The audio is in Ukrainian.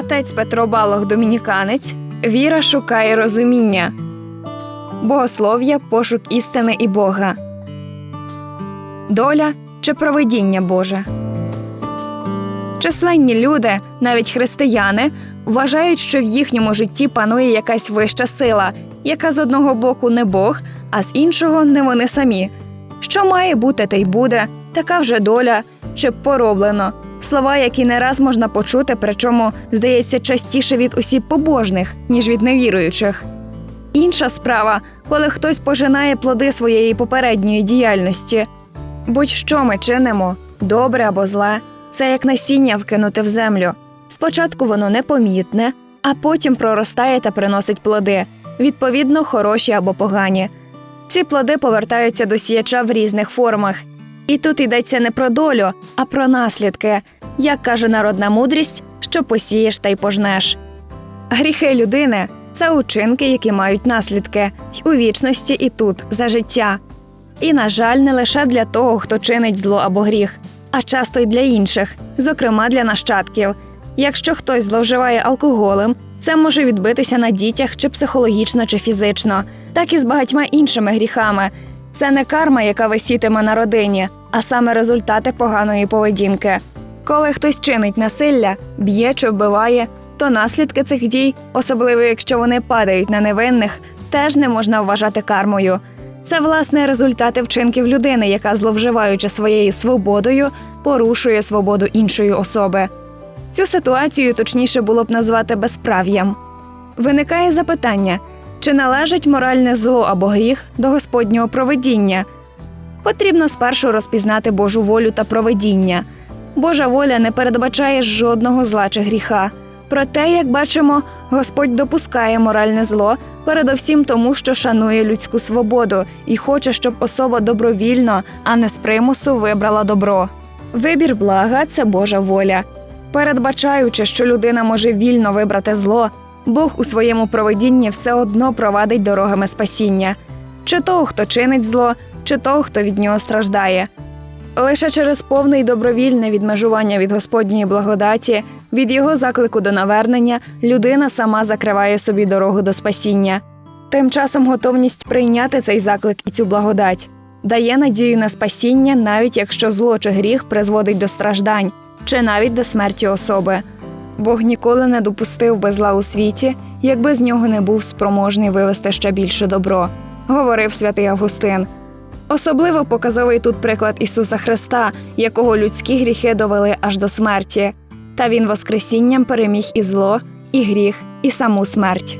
Отець Петро Балох Домініканець. Віра шукає розуміння. Богослов'я пошук істини і Бога. Доля чи провидіння Боже. Численні люди, навіть християни, вважають, що в їхньому житті панує якась вища сила, яка з одного боку не Бог, а з іншого не вони самі. Що має бути, те й буде, така вже доля чи пороблено. Слова, які не раз можна почути, причому здається частіше від осіб побожних, ніж від невіруючих. Інша справа, коли хтось пожинає плоди своєї попередньої діяльності. Будь-що ми чинимо, добре або зле, це як насіння вкинути в землю. Спочатку воно непомітне, а потім проростає та приносить плоди, відповідно, хороші або погані. Ці плоди повертаються до сіяча в різних формах. І тут йдеться не про долю, а про наслідки, як каже народна мудрість, що посієш та й пожнеш. Гріхи людини це учинки, які мають наслідки й у вічності, і тут за життя. І, на жаль, не лише для того, хто чинить зло або гріх, а часто й для інших, зокрема для нащадків. Якщо хтось зловживає алкоголем, це може відбитися на дітях чи психологічно, чи фізично, так і з багатьма іншими гріхами. Це не карма, яка висітиме на родині, а саме результати поганої поведінки. Коли хтось чинить насилля, б'є чи вбиває, то наслідки цих дій, особливо якщо вони падають на невинних, теж не можна вважати кармою. Це власне результати вчинків людини, яка, зловживаючи своєю свободою, порушує свободу іншої особи. Цю ситуацію точніше було б назвати безправ'ям. Виникає запитання: чи належить моральне зло або гріх до Господнього проведіння? Потрібно спершу розпізнати Божу волю та проведіння. Божа воля не передбачає жодного зла чи гріха. Проте, як бачимо, Господь допускає моральне зло, передовсім тому, що шанує людську свободу і хоче, щоб особа добровільно, а не з примусу вибрала добро. Вибір блага це Божа воля. Передбачаючи, що людина може вільно вибрати зло, Бог у своєму проведінні все одно провадить дорогами спасіння, чи того, хто чинить зло, чи того, хто від нього страждає. Лише через повне й добровільне відмежування від Господньої благодаті, від його заклику до навернення, людина сама закриває собі дорогу до спасіння. Тим часом готовність прийняти цей заклик і цю благодать дає надію на спасіння, навіть якщо зло чи гріх призводить до страждань, чи навіть до смерті особи. Бог ніколи не допустив би зла у світі, якби з нього не був спроможний вивести ще більше добро, говорив святий Августин. Особливо показовий тут приклад Ісуса Христа, якого людські гріхи довели аж до смерті, та він Воскресінням переміг і зло, і гріх, і саму смерть.